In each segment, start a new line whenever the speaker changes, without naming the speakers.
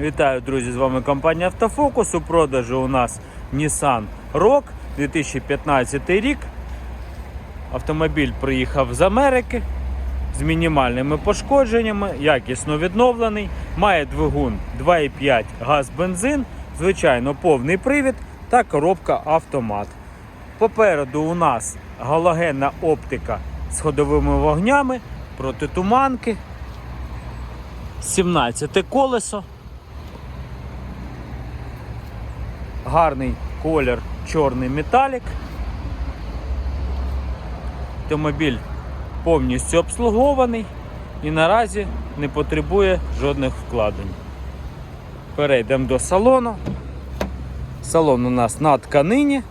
Вітаю, друзі! З вами компанія Автофокус. У продажу у нас Nissan Rogue 2015 рік. Автомобіль приїхав з Америки з мінімальними пошкодженнями, якісно відновлений, має двигун 2,5 газ бензин, звичайно, повний привід та коробка автомат. Попереду у нас галогенна оптика з ходовими вогнями, протитуманки, 17 колесо. Гарний колір чорний металік. Автомобіль повністю обслугований і наразі не потребує жодних вкладень. Перейдемо до салону. Салон у нас на тканині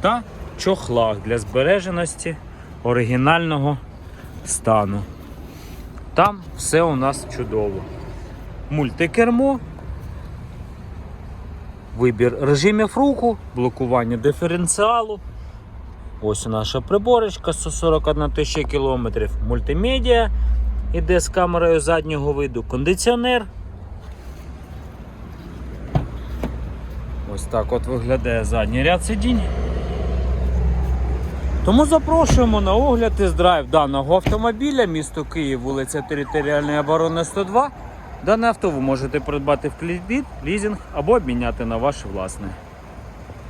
та чохлах для збереженості оригінального стану. Там все у нас чудово. Мультикермо, вибір режимів руху, блокування диференціалу. Ось наша приборочка 141 тисяча кілометрів, мультимедіа іде з камерою заднього виду, кондиціонер. Ось так от виглядає задній ряд сидінь. Тому запрошуємо на огляд і драйв даного автомобіля, місто Київ, вулиця Територіальної оборони 102. Дане авто ви можете придбати в кредит, лізинг або обміняти на ваше власне.